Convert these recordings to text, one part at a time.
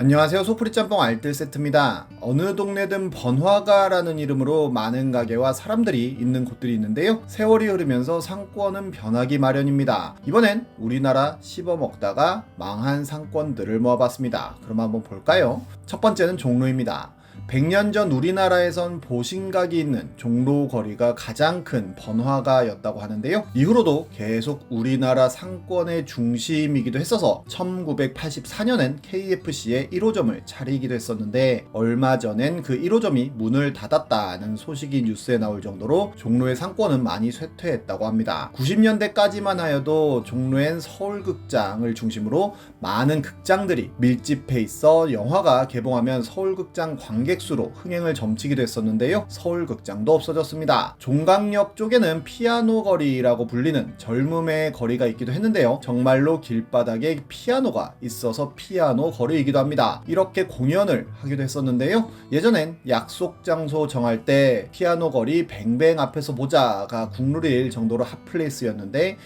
안녕하세요. 소프리 짬뽕 알뜰 세트입니다. 어느 동네든 번화가라는 이름으로 많은 가게와 사람들이 있는 곳들이 있는데요. 세월이 흐르면서 상권은 변하기 마련입니다. 이번엔 우리나라 씹어 먹다가 망한 상권들을 모아봤습니다. 그럼 한번 볼까요? 첫 번째는 종로입니다. 100년 전 우리나라에선 보신각이 있는 종로 거리가 가장 큰 번화가였다고 하는데요. 이후로도 계속 우리나라 상권의 중심이기도 했어서 1984년엔 KFC의 1호점을 차리기도 했었는데 얼마 전엔 그 1호점이 문을 닫았다는 소식이 뉴스에 나올 정도로 종로의 상권은 많이 쇠퇴했다고 합니다. 90년대까지만 하여도 종로엔 서울극장을 중심으로 많은 극장들이 밀집해 있어 영화가 개봉하면 서울극장 관객 수로 흥행을 점치기도 했었는데요. 서울극장도 없어졌습니다. 종강역 쪽에는 피아노 거리라고 불리는 젊음의 거리가 있기도 했는데요. 정말로 길바닥에 피아노가 있어서 피아노 거리이기도 합니다. 이렇게 공연을 하기도 했었는데요. 예전엔 약속 장소 정할 때 피아노 거리 뱅뱅 앞에서 보자가 국룰일 정도로 핫플레이스였는데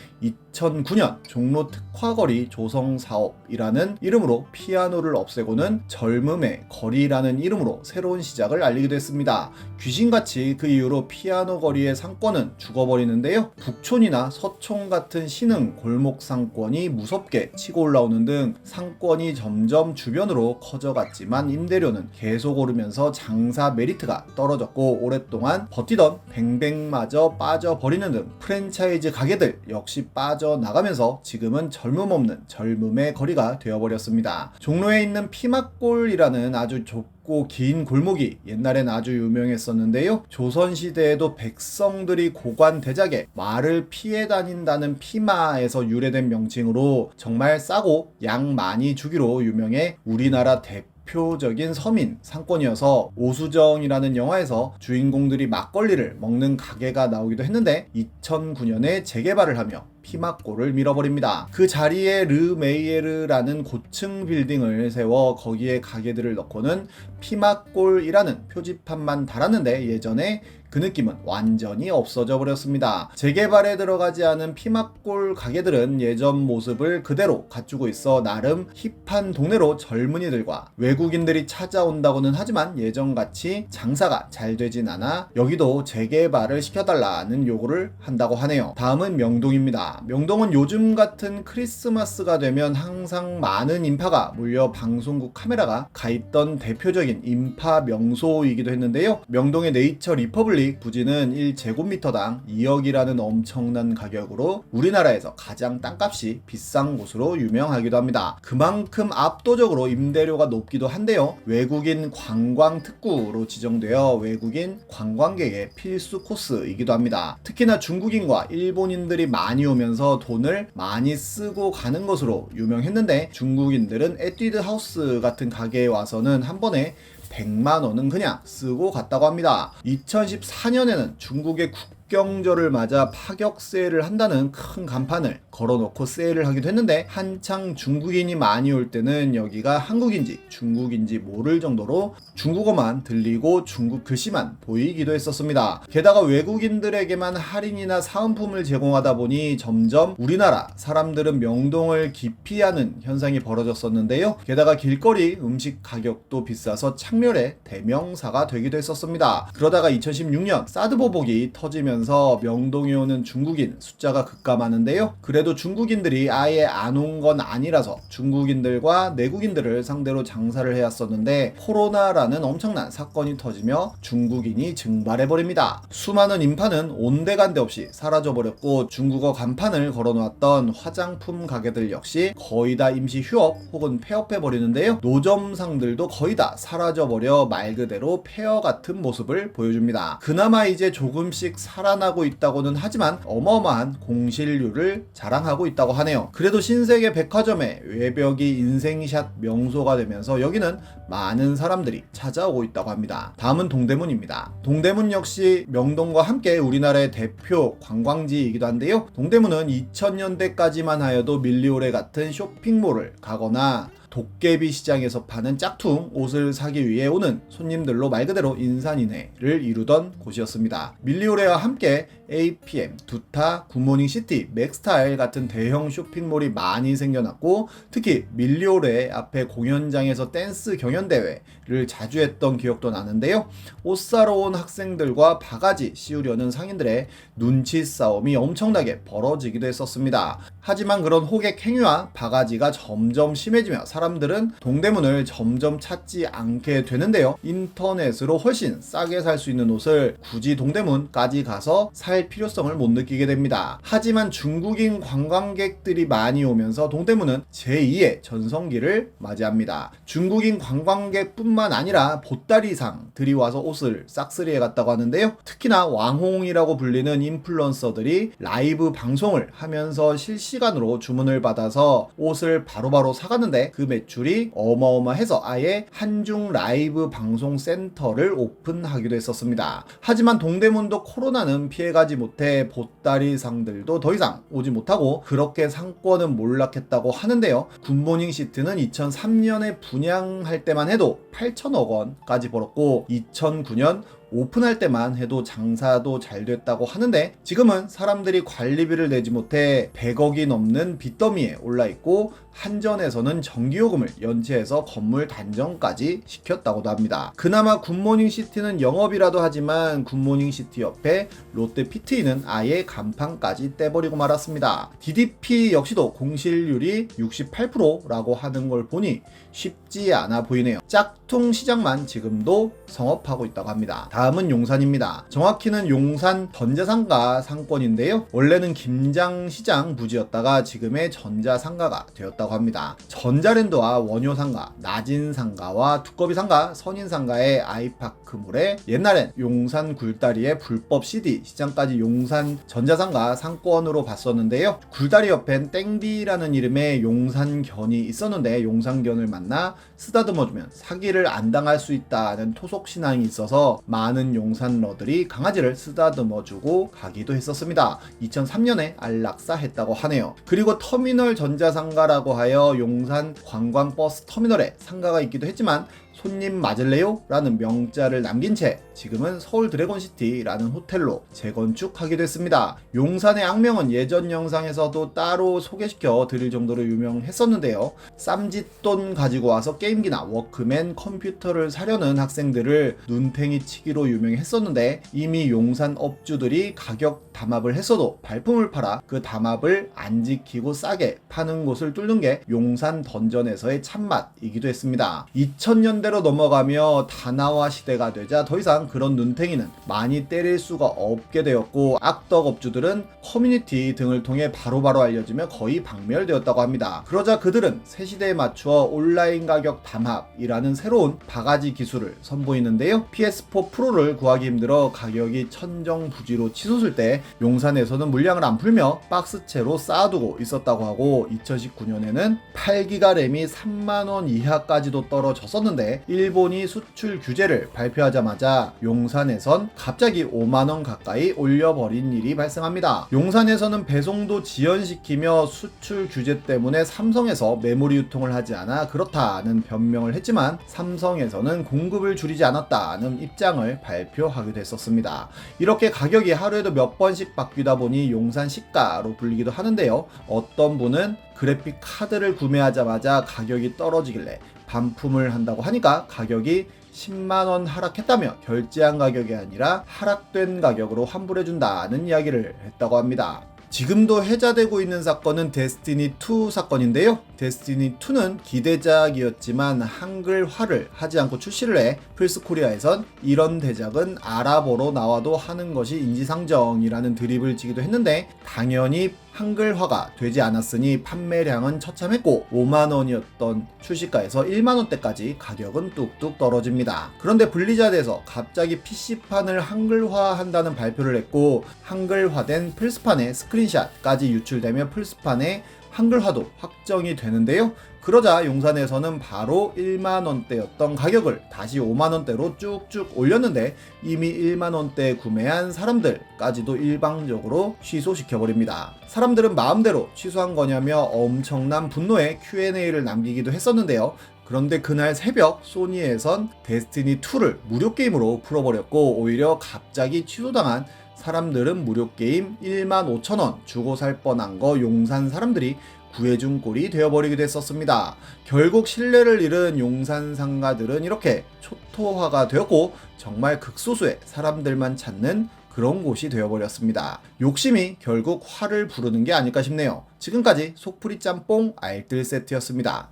2009년 종로 특화거리 조성 사업이라는 이름으로 피아노를 없애고는 젊음의 거리라는 이름으로 새로운 시작을 알리기도 했습니다. 귀신같이 그 이후로 피아노 거리의 상권은 죽어버리는데요. 북촌이나 서촌 같은 신흥 골목 상권이 무섭게 치고 올라오는 등 상권이 점점 주변으로 커져갔지만 임대료는 계속 오르면서 장사 메리트가 떨어졌고 오랫동안 버티던 뱅뱅마저 빠져버리는 등 프랜차이즈 가게들 역시 빠져나가면서 지금은 젊음 없는 젊음의 거리가 되어버렸습니다. 종로에 있는 피막골이라는 아주 좁 고 긴 골목이 옛날엔 아주 유명했었는데요. 조선시대에도 백성들이 고관 대작에 말을 피해 다닌다는 피마에서 유래된 명칭으로 정말 싸고 양 많이 주기로 유명해 우리나라 대표 표적인 서민 상권이어서 오수정이라는 영화에서 주인공들이 막걸리를 먹는 가게가 나오기도 했는데 2009년에 재개발을 하며 피막골을 밀어버립니다. 그 자리에 르메이에르라는 고층 빌딩을 세워 거기에 가게들을 넣고는 피막골이라는 표지판만 달았는데 예전에 그 느낌은 완전히 없어져 버렸습니다. 재개발에 들어가지 않은 피막골 가게들은 예전 모습을 그대로 갖추고 있어 나름 힙한 동네로 젊은이들과 외국인들이 찾아온다고는 하지만 예전같이 장사가 잘 되진 않아 여기도 재개발을 시켜달라는 요구를 한다고 하네요. 다음은 명동입니다. 명동은 요즘 같은 크리스마스가 되면 항상 많은 인파가 몰려 방송국 카메라가 가 있던 대표적인 인파 명소이기도 했는데요. 명동의 네이처 리퍼블릭 부지는 1제곱미터당 2억이라는 엄청난 가격으로 우리나라에서 가장 땅값이 비싼 곳으로 유명하기도 합니다. 그만큼 압도적으로 임대료가 높기도 한데요. 외국인 관광 특구로 지정되어 외국인 관광객의 필수 코스이기도 합니다. 특히나 중국인과 일본인들이 많이 오면서 돈을 많이 쓰고 가는 것으로 유명했는데 중국인들은 에뛰드 하우스 같은 가게에 와서는 한 번에 100만 원은 그냥 쓰고 갔다고 합니다. 2014년에는 중국의 국 경절을 맞아 파격 세일을 한다는 큰 간판을 걸어놓고 세일을 하기도 했는데 한창 중국인이 많이 올 때는 여기가 한국인지 중국인지 모를 정도로 중국어만 들리고 중국 글씨만 보이기도 했었습니다. 게다가 외국인들에게만 할인이나 사은품을 제공하다 보니 점점 우리나라 사람들은 명동을 기피하는 현상이 벌어졌었는데요. 게다가 길거리 음식 가격도 비싸서 창렬의 대명사가 되기도 했었습니다. 그러다가 2016년 사드 보복이 터지면서 명동에 오는 중국인 숫자가 급감하는데요. 그래도 중국인들이 아예 안 온 건 아니라서 중국인들과 내국인들을 상대로 장사를 해왔었는데 코로나라는 엄청난 사건이 터지며 중국인이 증발해버립니다. 수많은 인파는 온데간데 없이 사라져버렸고 중국어 간판을 걸어놓았던 화장품 가게들 역시 거의 다 임시 휴업 혹은 폐업해버리는데요. 노점상들도 거의 다 사라져버려 말 그대로 폐허 같은 모습을 보여줍니다. 그나마 이제 조금씩 살아나고 있다고는 하지만 어마어마한 공실률을 자랑하고 있다고 하네요. 그래도 신세계 백화점의 외벽이 인생샷 명소가 되면서 여기는 많은 사람들이 찾아오고 있다고 합니다. 다음은 동대문입니다. 동대문 역시 명동과 함께 우리나라의 대표 관광지이기도 한데요. 동대문은 2000년대까지만 하여도 밀리오레 같은 쇼핑몰을 가거나 도깨비 시장에서 파는 짝퉁 옷을 사기 위해 오는 손님들로 말 그대로 인산인해를 이루던 곳이었습니다. 밀리오레와 함께 APM, 두타, 굿모닝 시티, 맥스타일 같은 대형 쇼핑몰이 많이 생겨났고 특히 밀리오레 앞에 공연장에서 댄스 경연대회를 자주 했던 기억도 나는데요. 옷 사러 온 학생들과 바가지 씌우려는 상인들의 눈치 싸움이 엄청나게 벌어지기도 했었습니다. 하지만 그런 호객 행위와 바가지가 점점 심해지며 사 람들은 동대문을 점점 찾지 않게 되는데요. 인터넷으로 훨씬 싸게 살 수 있는 옷을 굳이 동대문까지 가서 살 필요성을 못 느끼게 됩니다. 하지만 중국인 관광객들이 많이 오면서 동대문은 제2의 전성기를 맞이합니다. 중국인 관광객뿐만 아니라 보따리상들이 와서 옷을 싹쓸이해 갔다고 하는데요. 특히나 왕홍이라고 불리는 인플루언서들이 라이브 방송을 하면서 실시간으로 주문을 받아서 옷을 바로바로 사갔는데 그 매출이 어마어마해서 아예 한중 라이브 방송 센터를 오픈하기도 했었습니다. 하지만 동대문도 코로나는 피해가지 못해 보따리 상들도 더 이상 오지 못하고 그렇게 상권은 몰락했다고 하는데요. 굿모닝 시트는 2003년에 분양할 때만 해도 8천억 원까지 벌었고 2009년 오픈할 때만 해도 장사도 잘 됐다고 하는데 지금은 사람들이 관리비를 내지 못해 100억이 넘는 빚더미에 올라 있고 한전에서는 전기요금을 연체해서 건물 단정까지 시켰다고도 합니다. 그나마 굿모닝 시티는 영업이라도 하지만 굿모닝 시티 옆에 롯데 피트이는 아예 간판까지 떼버리고 말았습니다. DDP 역시도 공실률이 68%라고 하는 걸 보니 쉽지 않아 보이네요. 짝퉁 시장만 지금도 성업하고 있다고 합니다. 다음은 용산입니다. 정확히는 용산 전자상가 상권인데요. 원래는 김장시장 부지였다가 지금의 전자상가가 되었다고 합니다. 전자랜드와 원효상가, 나진상가와 두꺼비상가, 선인상가의 아이파크물에 옛날엔 용산 굴다리의 불법 CD 시장까지 용산 전자상가 상권으로 봤었는데요. 굴다리 옆엔 땡비라는 이름의 용산견이 있었는데 용산견을 만나 쓰다듬어주면 사기 를 안 당할 수 있다는 토속 신앙이 있어서 많은 용산러들이 강아지를 쓰다듬어 주고 가기도 했었습니다. 2003년에 안락사 했다고 하네요. 그리고 터미널 전자상가라고 하여 용산 관광버스 터미널에 상가가 있기도 했지만 손님 맞을래요? 라는 명자를 남긴 채 지금은 서울 드래곤시티라는 호텔로 재건축하기도 했습니다. 용산의 악명은 예전 영상에서도 따로 소개시켜 드릴 정도로 유명했었는데요. 쌈짓돈 가지고 와서 게임기나 워크맨 컴퓨터를 사려는 학생들을 눈탱이 치기로 유명했었는데 이미 용산 업주들이 가격 담합을 했어도 발품을 팔아 그 담합을 안 지키고 싸게 파는 곳을 뚫는 게 용산 던전에서의 참맛이기도 했습니다. 2000년 대로 넘어가며 다나와 시대가 되자 더 이상 그런 눈탱이는 많이 때릴 수가 없게 되었고 악덕 업주들은 커뮤니티 등을 통해 바로바로 알려지며 거의 박멸되었다고 합니다. 그러자 그들은 새 시대에 맞추어 온라인 가격 담합이라는 새로운 바가지 기술을 선보이는데요. PS4 프로를 구하기 힘들어 가격이 천정부지로 치솟을 때 용산에서는 물량을 안 풀며 박스채로 쌓아두고 있었다고 하고 2019년에는 8기가 램이 3만원 이하까지도 떨어졌었는데 일본이 수출 규제를 발표하자마자 용산에선 갑자기 5만원 가까이 올려버린 일이 발생합니다. 용산에서는 배송도 지연시키며 수출 규제 때문에 삼성에서 메모리 유통을 하지 않아 그렇다는 변명을 했지만 삼성에서는 공급을 줄이지 않았다는 입장을 발표하기도 했었습니다. 이렇게 가격이 하루에도 몇 번씩 바뀌다 보니 용산 시가로 불리기도 하는데요. 어떤 분은 그래픽 카드를 구매하자마자 가격이 떨어지길래 반품을 한다고 하니까 가격이 10만원 하락했다며 결제한 가격이 아니라 하락된 가격으로 환불해준다는 이야기를 했다고 합니다. 지금도 해자되고 있는 사건은 데스티니 2 사건인데요. 데스티니 2는 기대작이었지만 한글화를 하지 않고 출시를 해 플스 코리아에선 이런 대작은 아랍어로 나와도 하는 것이 인지상정이라는 드립을 치기도 했는데 당연히 한글화가 되지 않았으니 판매량은 처참했고 5만원이었던 출시가에서 1만원대까지 가격은 뚝뚝 떨어집니다. 그런데 블리자드에서 갑자기 PC판을 한글화한다는 발표를 했고 한글화된 플스판의 스크린샷까지 유출되며 플스판의 한글화도 확정이 되는데요. 그러자 용산에서는 바로 1만원대였던 가격을 다시 5만원대로 쭉쭉 올렸는데 이미 1만원대 구매한 사람들까지도 일방적으로 취소시켜버립니다. 사람들은 마음대로 취소한 거냐며 엄청난 분노의 Q&A를 남기기도 했었는데요. 그런데 그날 새벽 소니에선 데스티니 2를 무료 게임으로 풀어버렸고 오히려 갑자기 취소당한 사람들은 무료 게임 1만 5천 원 주고 살 뻔한 거 용산 사람들이 구해준 꼴이 되어버리게 됐었습니다. 결국 신뢰를 잃은 용산 상가들은 이렇게 초토화가 되었고 정말 극소수의 사람들만 찾는 그런 곳이 되어버렸습니다. 욕심이 결국 화를 부르는 게 아닐까 싶네요. 지금까지 속풀이 짬뽕 알뜰 세트였습니다.